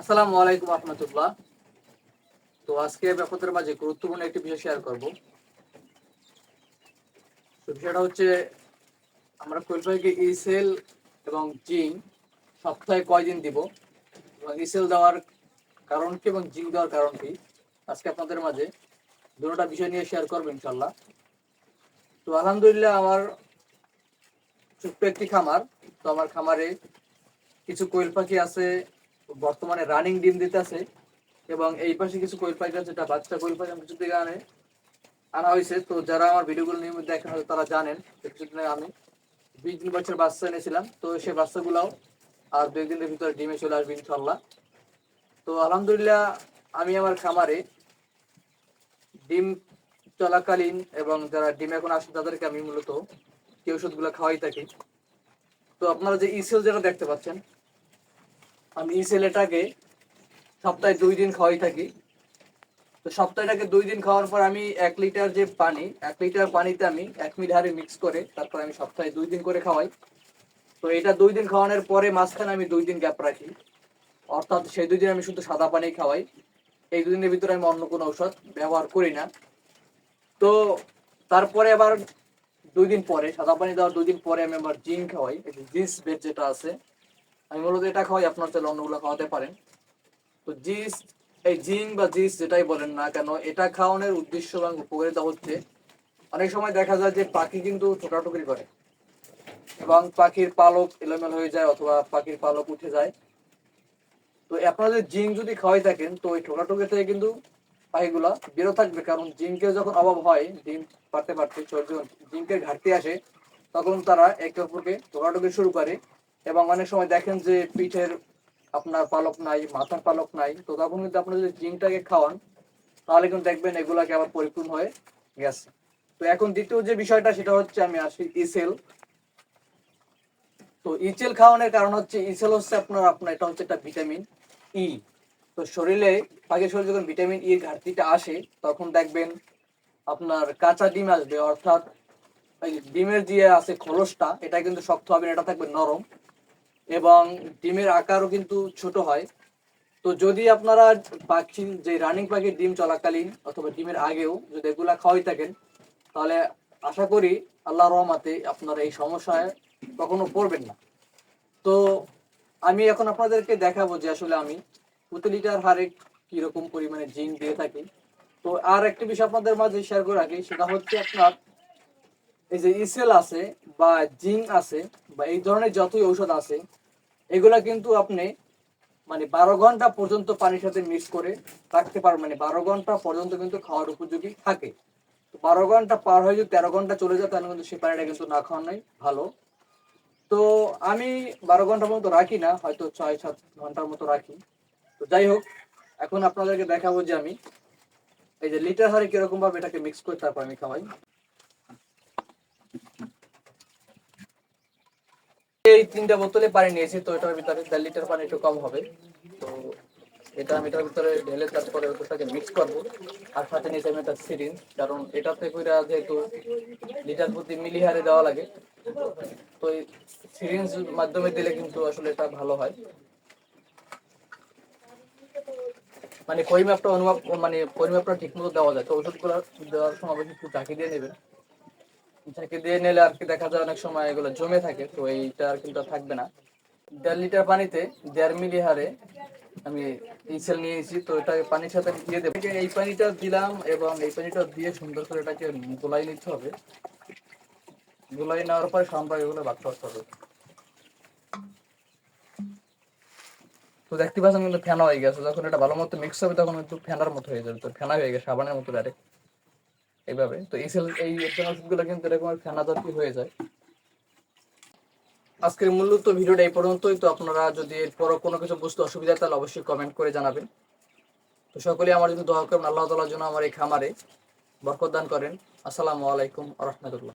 আসসালামু আলাইকুম রহমতুল্লাহ তো আজকে ব্যাপারদের মাঝে গুরুত্বপূর্ণ একটি বিষয় শেয়ার করব। তো বিষয়টা হচ্ছে, আমরা কোয়েলফাইকে ইসেল এবং জিঙ্ক সপ্তাহে কয়দিন দিব? এবং ইসেল দেওয়ার কারণ কি এবং জিঙ্ক দেওয়ার কারণ কি? আজকে আপনাদের মাঝে দুটোটা বিষয় নিয়ে শেয়ার করব ইনশাল্লাহ তো আলহামদুলিল্লাহ আমার ছোট্ট একটি খামার। তো আমার খামারে কিছু কোয়েল পাখি আছে বর্তমানে রানিং ডিম দিতেছে এবং এই পাশে কিছু কোয়েল পাখি আছে যেটা বাচ্চা কোয়েল পাখি কিছু থেকে আনে আনা হয়েছে। তো যারা আমার ভিডিওগুলো নিয়মিত দেখেন, হয়তো তারা জানেন কিছুদিন আমি বিশ দিন বছর বাচ্চা এনেছিলাম। তো সেই বাচ্চাগুলাও আর দুই দিনের ভিতরে ডিমে চলে আসবে ইনশাল্লাহ তো আলহামদুলিল্লাহ আমি আমার খামারে ডিম চলাকালীন এবং যারা ডিম এখন আসে তাদেরকে আমি মূলত কি ওষুধগুলো খাওয়াই থাকি। তো আপনারা যে ইসেল যেটা দেখতে পাচ্ছেন আমি ইসেল এটাকে সপ্তাহে দুই দিন খাওয়াই থাকি। তো সপ্তাহটাকে দুই দিন খাওয়ার পর আমি এক লিটার যে পানি, এক লিটার পানিতে আমি এক মিলি হারে মিক্স করে তারপর আমি সপ্তাহে দুই দিন করে খাওয়াই। তো এটা দুই দিন খাওয়ানোর পরে মাঝখানে আমি দুই দিন গ্যাপ রাখি। অর্থাৎ সেই দুই দিন আমি শুধু সাদা পানি খাওয়াই। এই দুদিনের ভিতরে আমি অন্য কোনো ঔষধ ব্যবহার করি না। তো তারপরে আবার দুই দিন পরে, সাদা পানি দেওয়ার দুই দিন পরে আমি আবার জিঙ্ক খাওয়াই। জিন্স বেড যেটা আছে আমি মূলত এটা খাওয়াই, আপনার চাইলে অন্যগুলো খাওয়াতে পারেন। তো জিস, এই জিঙ্ক বা জিস যেটাই বলেন না কেন, এটা খাওয়ানোর উদ্দেশ্য এবং উপকারিতা হচ্ছে, অনেক সময় দেখা যায় যে পাখি কিন্তু ঠোকাঠুকি করে। এবং পাখির পালক এলোমেলো হয়ে যায় অথবা পাখির পালক উঠে যায়। তো আপনারা যদি জিঙ্ক যদি খাওয়াই থাকেন, তো ওই ঠোকাঠুকি থেকে কিন্তু পাখিগুলা বেরো থাকবে। কারণ জিঙ্কের যখন অভাব হয়, ডিম পারতে পারতে যখন জিঙ্কের ঘাটতি আসে, তখন তারা একে অপরকে ঠোকাঠুকি শুরু করে। এবং অনেক সময় দেখেন যে পিঠের আপনার পালক নাই, মাথার পালক নাই। তো তখন কিন্তু আপনি যদি জিঙ্কটাকে খাওয়ান, তাহলে কিন্তু দেখবেন এগুলাকে আবার পরিপূর্ণ হয়ে গেছে। তো এখন দ্বিতীয় যে বিষয়টা, সেটা হচ্ছে আমি আসি ইসেল। তো ইচেল খাওয়ানোর কারণ হচ্ছে, ইসেল হচ্ছে আপনার আপনার এটা হচ্ছে একটা ভিটামিন ই। তো শরীরে পাখির শরীরে যখন ভিটামিন ই ঘাটতিটা আসে, তখন দেখবেন আপনার কাঁচা ডিম আসবে, অর্থাৎ ডিমের যে আছে খোলসটা এটা কিন্তু শক্ত হবে এটা থাকবে নরম। এবং ডিমের আকারও কিন্তু ছোট হয়। তো যদি আপনারা পাখি যে রানিং পাখির ডিম চলাকালীন অথবা ডিমের আগেও যদি এগুলা খাওয়াই থাকেন, তাহলে আশা করি আল্লাহ রহমাতে আপনারা এই সমস্যায় কখনো পড়বেন না। তো আমি এখন আপনাদেরকে দেখাবো যে আসলে আমি প্রতি লিটার হারে কীরকম পরিমাণে জিঙ্ক দিয়ে থাকি। তো আর একটা বিষয় আপনাদের মাঝে শেয়ার করে রাখি, সেটা হচ্ছে আপনার এই যে ইসেল আছে বা জিঙ্ক আছে বা এই ধরনের যতই ঔষধ আছে এগুলা কিন্তু আপনি মানে বারো ঘণ্টা পর্যন্ত পানির সাথে মিক্স করে রাখতে পারবেন। মানে বারো ঘণ্টা পর্যন্ত কিন্তু খাওয়ার উপযোগী থাকে। তো বারো ঘণ্টা পার হয়ে যদি তেরো ঘণ্টা চলে যায়, তাহলে কিন্তু সেই পানিটা কিন্তু না খাওয়ানোই ভালো। তো আমি বারো ঘণ্টার মতো রাখি না, হয়তো ছয়, সাত ঘণ্টার মতো রাখি। তো যাই হোক, এখন আপনাদেরকে দেখাবো যে আমি এই যে লিটার হারে কীরকম ভাবে এটাকে মিক্স করে তারপর আমি খাওয়াই। এই তিনটা বোতলে পানি নিয়েছি, তো এটার ভিতরে দেড় লিটার পানি একটু কম হবে। তো এটা আমি এটার ভিতরে ঢেলে তারপরে ওটাকে মিক্স করব। আর সাথে নিয়েছি আমি একটা সিরিঞ্জ কারণ এটাতে কইরা যেহেতু লিটার প্রতি মিলি হারে দেওয়া লাগে, তো এই সিরিঞ্জ মাধ্যমে দিলে কিন্তু আসলে এটা ভালো হয়। মানে পরিমাপটা অনুভব মানে পরিমাপটা ঠিক মতো দেওয়া যায়, তো ওষুধগুলো দেওয়ার সময় অবশ্যই একটু ঝাঁকি দিয়ে নেবেন। ঝাঁকি দিয়ে নিলে আর কি দেখা যায় অনেক সময় এগুলো জমে থাকে, তো এইটা আর কিন্তু থাকবে না। দেড় লিটার পানিতে দেড় মিলি হারে আমি ইসেল নিয়েছি তো এটা পানির সাথে দিয়ে দেবো। এই পানিটা দিলাম এবং এই পানিটা দিয়ে সুন্দর করে এটাকে গোলাই নিতে হবে। গোলাই নেওয়ার পরে সম্পর্ক এগুলো বাদ করতে হবে। তো দেখতে পাচ্ছেন কিন্তু ফেনা হয়ে গেছে, যখন এটা ভালো মতো মিক্স হবে তখন কিন্তু ফেনার মতো হয়ে যাবে, তো ফেনা হয়ে গেছে, সাবানের মতো ডাইরেক্ট এইভাবে। তো ইসেল এই ওষুধগুলো কিন্তু এরকম ফেনা হয়ে যায়। আজকের মূলত ভিডিওটা এই পর্যন্তই। তো আপনারা যদি এরপরও কোনো কিছু বুঝতে অসুবিধা তাহলে অবশ্যই কমেন্ট করে জানাবেন। তো সকলেই আমার জন্য দোয়া করবেন, আল্লাহ তালার জন্য আমার এই খামারে বরকত দান করেন। আসসালামু আলাইকুম রহমতুল্লাহ।